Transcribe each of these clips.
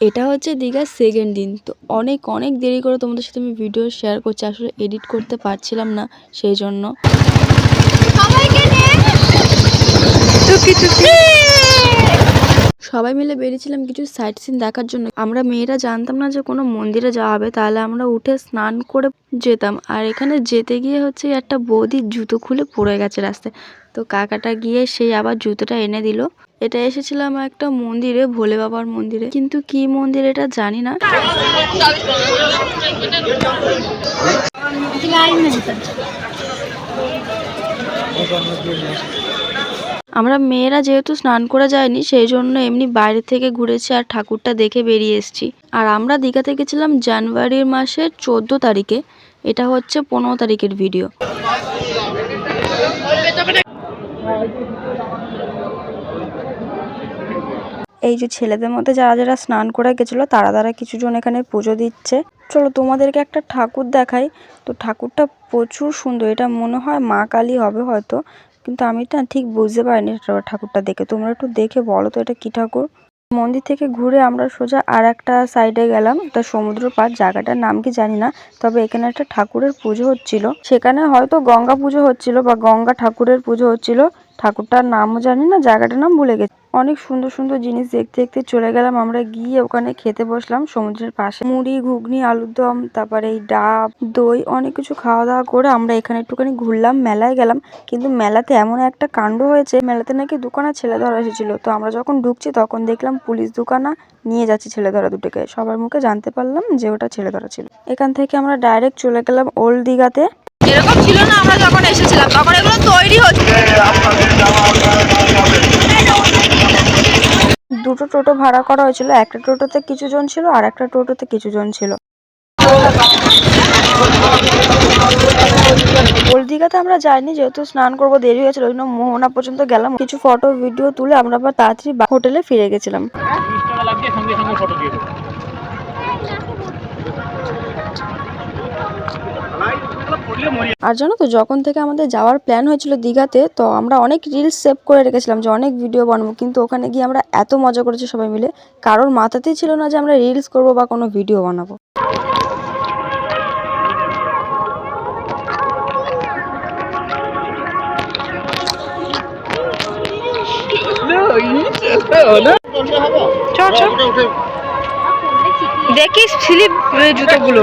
এটা হচ্ছে দীঘার সেকেন্ড দিন। তো অনেক অনেক দেরি করে তোমাদের সাথে আমি ভিডিও শেয়ার করছি আসলে এডিট করতে পারছিলাম না সেই জন্য সবাই মিলে বেরিয়েছিলাম কিছু সাইট সিন দেখার জন্য। আমরা মেয়েরা জানতাম না যে কোনো মন্দিরে যাওয়া হবে, তাহলে আমরা উঠে স্নান করে যেতাম। আর এখানে যেতে গিয়ে হচ্ছে একটা বৌদির জুতো খুলে পড়ে গেছে রাস্তায়। তো কাকাটা গিয়ে সেই আবার জুতোটা এনে দিল। এটা এসেছিলাম একটা মন্দিরে, ভোলে বাবার মন্দিরে। কিন্তু কি মন্দির এটা জানি না। আমরা মেয়েরা যেহেতু স্নান করে যায়নি সেই জন্য এমনি বাইরে থেকে ঘুরেছি আর ঠাকুরটা দেখে বেরিয়ে এসেছি। আর আমরা দীঘাতে গেছিলাম জানুয়ারির মাসের চোদ্দ তারিখে। এটা হচ্ছে পনেরো তারিখের ভিডিও এই যে ছেলেদের মধ্যে যারা যারা স্নান করে গেছিল, তারা তারা কিছু জন এখানে পুজো দিচ্ছে। চলো তোমাদেরকে একটা ঠাকুর দেখাই। তো ঠাকুরটা প্রচুর সুন্দর, এটা মনে হয় মা কালী হবে হয়তো। কিন্তু আমি না ঠিক বুঝতে পারিনি ঠাকুরটা দেখে। তোমরা একটু দেখে বলো তো এটা কি ঠাকুর? মন্দির থেকে ঘুরে আমরা সোজা আর একটা সাইডে গেলাম। এটা সমুদ্র পার জায়গাটার নাম কি জানি না, তবে এখানে একটা ঠাকুরের পুজো হচ্ছিল। সেখানে হয়তো গঙ্গা পুজো হচ্ছিল বা গঙ্গা ঠাকুরের পুজো হচ্ছিল। ঠাকুরটার নামও জানি না, জায়গাটার নাম ভুলে গেছি। অনেক সুন্দর সুন্দর জিনিস দেখতে দেখতে চলে গেলাম। আমরা গিয়ে ওখানে খেতে বসলাম সমুদ্রের পাশে। মুড়ি ঘুগনি আলুর দম তারপরে এই ডাব দই অনেক কিছু খাওয়া দাওয়া করে আমরা এখানে একটুখানি ঘুরলাম মেলায় গেলাম। কিন্তু মেলাতে এমন একটা কাণ্ড হয়েছে মেলাতে নাকি দোকানা ছেলে ধরা এসেছিল। তো আমরা যখন ঢুকছি তখন দেখলাম পুলিশ দোকানা নিয়ে যাচ্ছে ছেলে ধরা দুটোকে। সবার মুখে জানতে পারলাম যে ওটা ছেলে ধরা ছিল। এখান থেকে আমরা ডাইরেক্ট চলে গেলাম ওল্ড দীঘাতে। এরকম ছিল না আমরা যখন এসেছিলাম তখন এগুলো তৈরি হচ্ছে। দুটো টোটো ভাড়া করা হয়েছিল। একটা টোটোতে কিছু জন ছিল আর একটা টোটোতে কিছু জন ছিল। ওল্ড দীঘাতে আমরা যাইনি, যেহেতু স্নান করব দেরি হয়েছিল, ওই জন্য মোহনা পর্যন্ত গেলাম। কিছু ফটো, ভিডিও তুলে আমরা আবার তাড়াতাড়ি হোটেলে ফিরে গেছিলাম। আর জানো তো যখন থেকে আমাদের যাওয়ার প্ল্যান হয়েছিল দীঘাতে তো আমরা অনেক রিলস সেভ করে রেখেছিলাম যে অনেক ভিডিও বানাবো। কিন্তু ওখানে গিয়ে আমরা এত মজা করেছি সবাই মিলে। কারোর মাথাতেই ছিল না যে আমরা রিলস করব বা কোনো ভিডিও বানাবো। দেখিস স্লিপ জুতোগুলো।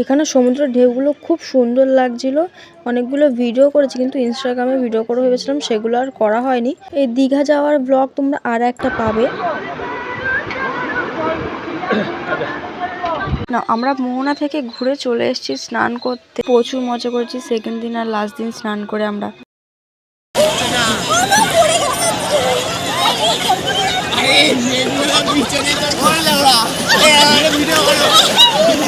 এখানে সমুদ্রের ঢেউগুলো খুব সুন্দর লাগছিল। অনেকগুলো ভিডিও করেছি কিন্তু ইনস্টাগ্রামে ভিডিও করে ভেবেছিলাম সেগুলো আর করা হয়নি। এই দীঘা যাওয়ার ব্লগ তোমরা আর একটা পাবে। না আমরা মোহনা থেকে ঘুরে চলে এসেছি স্নান করতে। প্রচুর মজা করেছি সেকেন্ড দিন আর লাস্ট দিন স্নান করে আমরা। ভিডিও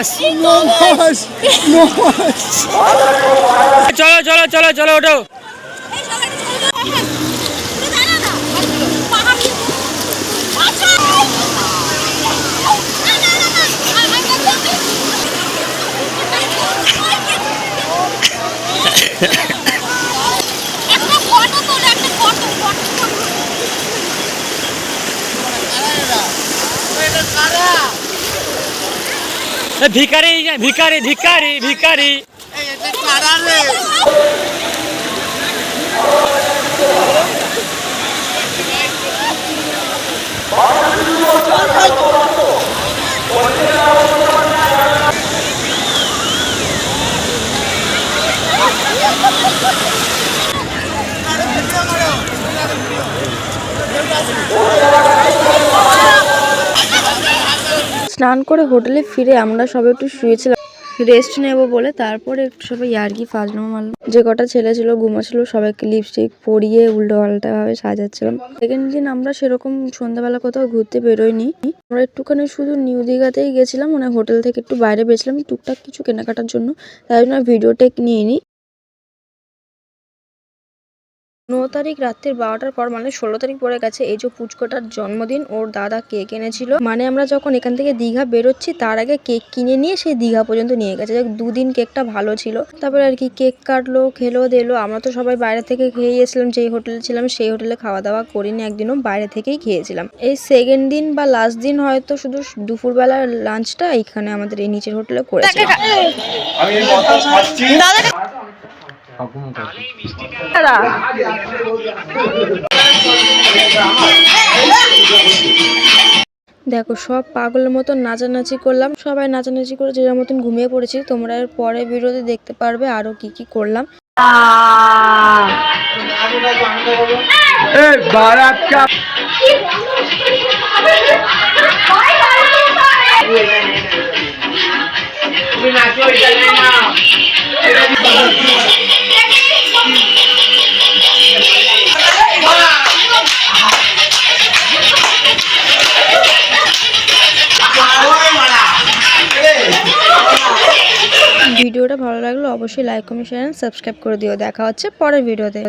না লাফাও কমাস চলো চলো চলো চলো ওঠো। এ ভিখারি ভিখারি ভিখারি ভিখারি। স্নান করে হোটেলে ফিরে আমরা সবাই একটু শুয়েছিলাম। রেস্ট নেব বলে তারপরে একটু সবাই ইয়ার্কি ফাজলামো মারলাম। যে কটা ছেলে ছিল, ঘুমাচ্ছিল, সবাইকে লিপস্টিক পরিয়ে উল্টো পাল্টা ভাবে সাজাচ্ছিলাম। সেকেন্ড দিন আমরা সেরকম সন্ধ্যাবেলা কোথাও ঘুরতে বেরোইনি। আমরা একটুখানি শুধু নিউ দীঘাতেই গেছিলাম মানে হোটেল থেকে একটু বাইরে বেছিলাম টুকটাক কিছু কেনাকাটার জন্য, তাই জন্য ভিডিও টেক নিয়ে নিই ন তারিখ রাত্রির বারোটার পর মানে ষোলো তারিখ পরে গেছে এই যে পুচকোটার জন্মদিন ওর দাদা কেক এনেছিল। মানে আমরা যখন এখান থেকে দীঘা বেরোচ্ছি তার আগে কেক কিনে নিয়ে সেই দীঘা পর্যন্ত নিয়ে গেছে। দুদিন কেকটা ভালো ছিল। তারপরে আর কি কেক কাটলো খেলো দিলো। আমরা তো সবাই বাইরে থেকে খেয়ে গেছিলাম যেই হোটেলে ছিলাম সেই হোটেলে খাওয়া দাওয়া করিনি একদিনও বাইরে থেকেই খেয়েছিলাম। এই সেকেন্ড দিন বা লাস্ট দিন হয়তো শুধু দুপুরবেলার লাঞ্চটা এইখানে আমাদের এই নিচের হোটেলে করেছিলাম। দেখো সব পাগলের মতো নাচানাচি করলাম। সবাই নাচানাচি করে যে মতন ঘুমিয়ে পড়েছি তোমরা এর পরে ভিডিওতে দেখতে পারবে আরও কি কি করলাম। ভিডিওটা ভালো লাগলে অবশ্যই লাইক কমেন্ট শেয়ার সাবস্ক্রাইব করে দিও। দেখা হচ্ছে পরের ভিডিওতে।